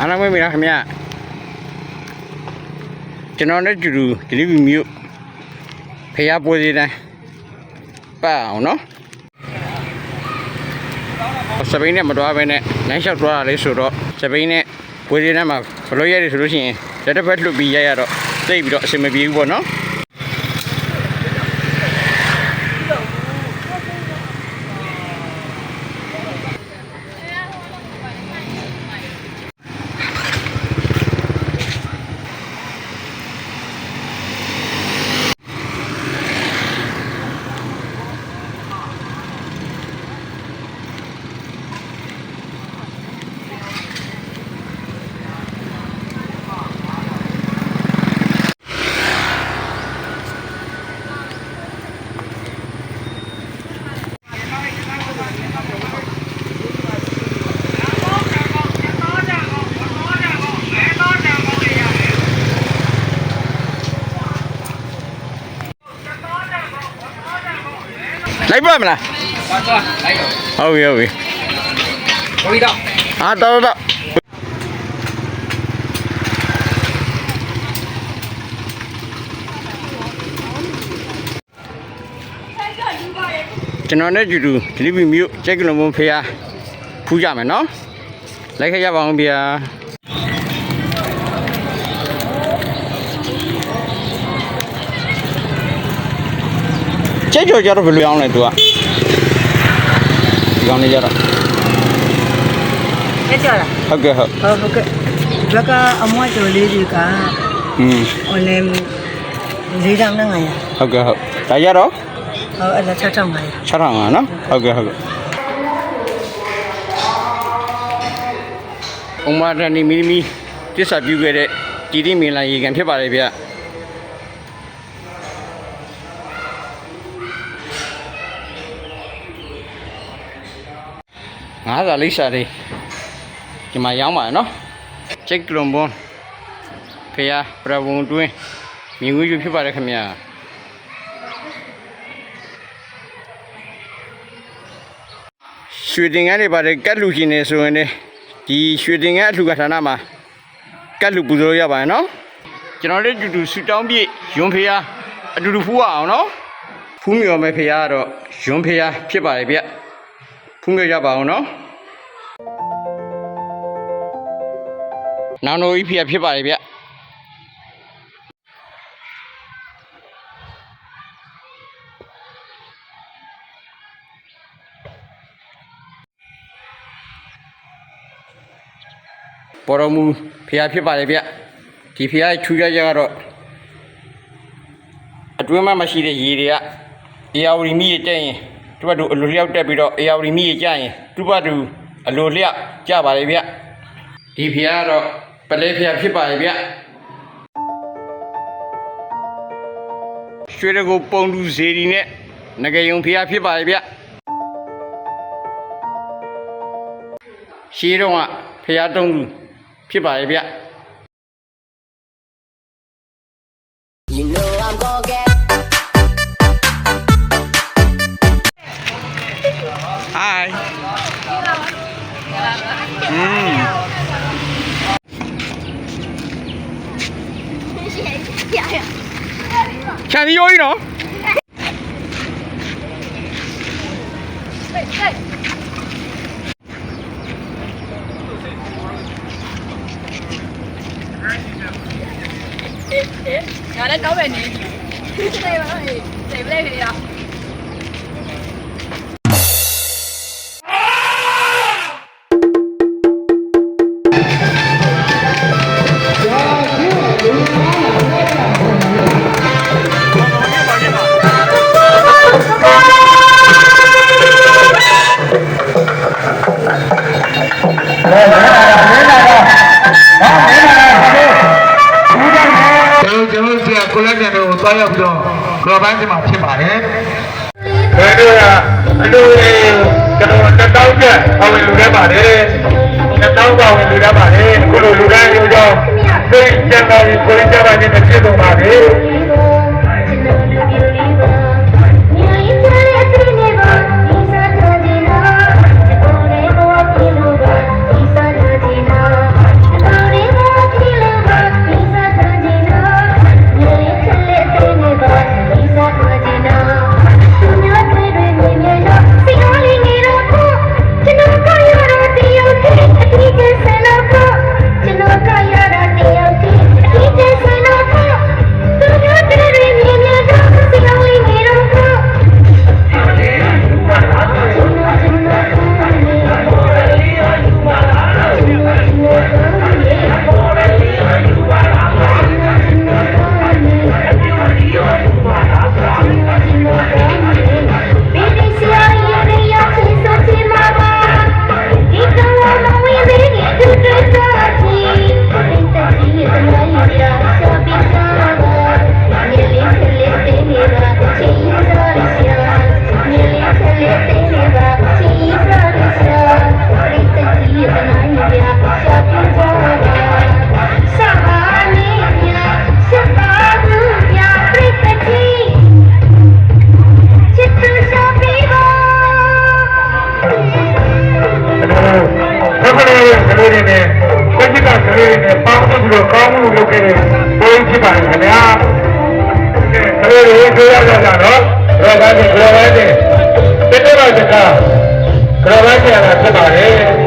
အားလုံးပဲမိလားခင်ဗျကျွန်တော်နဲ့တူတူဒီလိုမျိုးဖျားပွဲစီတိုင်းပတ်အောင်နော်စပိန်နဲ့မတော်ဘဲနဲ့လမ်းလျှောက်သွားတာလေးဆိုတော့စပိန်နဲ့ပွဲစီတိုင်းမှာဘလို့ရတယ်ဆိုလို့ရှိရင်လက်တစ်ဖက်လှုပ်ပြီးရရတော့သိပ်ပြီးတော့အဆင်မပြေဘူးပေါ့နော် လိုက်ပါမလားသွားသွားလိုက်တော့ဟုတ်ပြီဟုတ်ပြီကိုကြီးတော့အာတော်တော့ကျွန်တော်နဲ့တူတူဒီလိုမျိုးကျက်ကလုံးမဖေးအားဖူးကြမယ်နော်လိုက်ခဲ့ရပါအောင်ဗျာ ကြိုက်ကြော်ကြတော့ဘယ်လိုအောင်လဲသူကဒီကောင်လေးကြတော့ကြိုက်ကြော်လားဟုတ်ကဲ့ဟုတ်ဟုတ်ကဲ့ဒါကအမွှားကြော်လေးတွေကအင်းဟိုလေလေးတောင်နဲ့ငါရဟုတ်ကဲ့ဟုတ်ဒါကြတော့ဟုတ်အဲ့ဒါ6တောင်ငါရ6တောင်ငါနော်ဟုတ်ကဲ့ဟုတ်ကဲ့အမရဏီမီမီတစ္ဆာပြုခဲ့တဲ့တီတီမင်လာရေကန်ဖြစ်ပါတယ်ဗျ ငါးစာလိပ်စာလေးဒီမှာရောင်းပါတယ်နော်ချက်ကလွန်ဘွန်ဖယားပြဝုံတွင်းမြင်ငွေယူဖြစ်ပါတယ်ခင်ဗျာရွှေတင်ကန်းတွေပါတယ်ကတ်လူရှင်နေဆိုရင်လေဒီရွှေတင်ကန်းအလှူကဌာနမှာကတ်လူပူဇော်ရပါရဲ့နော်ကျွန်တော်တို့တူတူဆူတောင်းပြည့်ယွန်းဖေးအားအတူတူဖူးရအောင်နော်ဖူးမြော်မဲ့ဖေးအားကတော့ယွန်းဖေးအားဖြစ်ပါတယ်ဗျ ဖူးမြော်ရပါအောင်နော်နောင်နိုဤဖေးအားဖြစ်ပါတယ်ဗျပေါ်တော်မူဖျားဖြစ်ပါတယ်ဗျဒီဖျားထူးခြားချက်ကတော့အတွင်းမှာမရှိတဲ့ရေတွေကအေယာဝရီမီးတက်ရင် သူ့ဘက်သူအလိုလျောက်တက်ပြီးတော့အေယာဝရီမီးကျရင်သူ့ဘက်သူအလိုလျောက်ကျပါတယ်ဗျဒီဖျားကတော့ပလဲဖျားဖြစ်ပါတယ်ဗျရွှေတကူပုံလူဇေဒီနဲ့ငကယုံဖျားဖြစ်ပါတယ်ဗျရှေးတော့ကဖျားတုံးလူဖြစ်ပါရဲ့ဗျ You know I'm gonna get Hi อืมချန်ဒီရိုးကြီးနော်ငါလည်းတောင်းပဲနေတယ်ပါတော့ဒီပလေးလေးရ တော်ကျွန်တော်ဆရာကိုလက်ပြန်တို့သွားရောက်ပြီးတော့ကလော်ပိုင်းဒီမှာဖြစ်ပါတယ်။ဘယ်လိုလဲအလိုကျွန်တော်တက်တောင်းချက်အဝင်လူရပါတယ်။တက်တောင်းပါဝင်လူရပါတယ်။အခုလိုလူတိုင်းလူကြောင့်သိကျန်တော်ကိုရကြပါခြင်းနဲ့ဖြစ်ကုန်ပါပြီ။ Thank တွေနဲ့စိတ်ကကလေးတွေနဲ့ပေါင်းပြီးတော့ကောင်းမှုလုပ်ခဲ့တဲ့ဘုန်းကြီးပါခင်ဗျာကလေးတွေတွေ့ရကြတာနော်ရောဂါတွေကြော်ရတဲ့တက်တော့တခါကြော်ရကြတာဖြစ်ပါတယ်